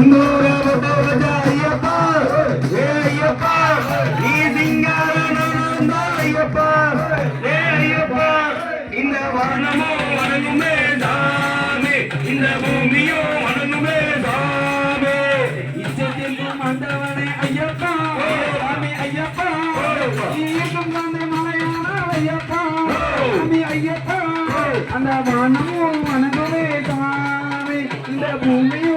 இந்த இந்த பூமியோ ஆண்டவனே ஐயப்பா சாமி ஐயப்பா தந்தை மலையான ஐயப்பா சாமி ஐயப்பா அந்த வானமும் வணங்குமே சாமி இந்த பூமியும்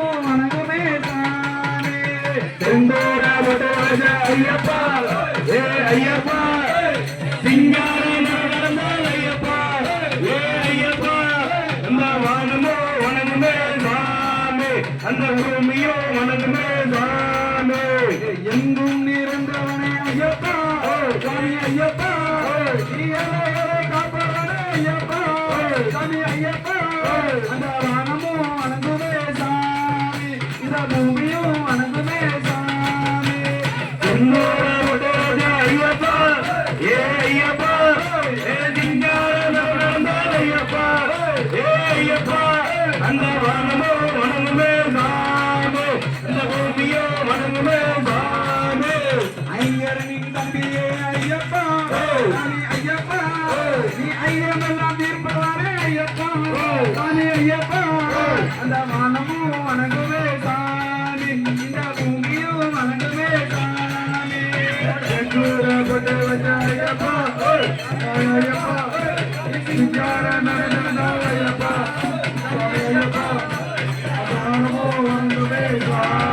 ஐயப்பா. ஏ ஐயப்பா. சிங்கார நடந்தால் ஐயப்பா. ஏ ஐயப்பா. இந்த வானமோ வணங்குமே சாமி. அந்த பூமியோ வணங்குமே சாமி. எங்கும் நிறைந்தவனே ஐயப்பா. சாமி ஐயப்பா. ஐயப்பா. சாமி ஐயப்பா. அந்த வானமும் வணங்குமே சாமி. இந்த பூமியும் தம்பியே ஐயப்பா. சாமி ஐயப்பா நீ ஐயமெல்லாம் தீர்ப்பவானே ஐயப்பா. சாமி ஐயப்பா. அந்த வானமும் வணங்குமே சாமி. இந்த பூமியும் வணங்குமே சாமி. செந்தூர கொண்டு வச்ச ஐயப்பா. ஐயப்பா சிங்கார நடந்தால் ஐயப்பா. சாமி ஐயப்பா. வானமும் வணங்குமே சாமி.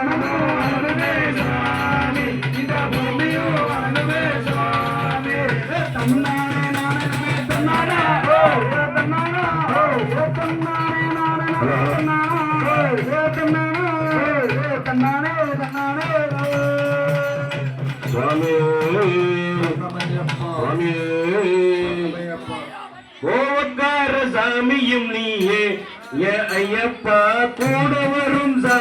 கோவக்கார சாமியும் நீயே ஐயப்பா கூட வரும் சாமியும்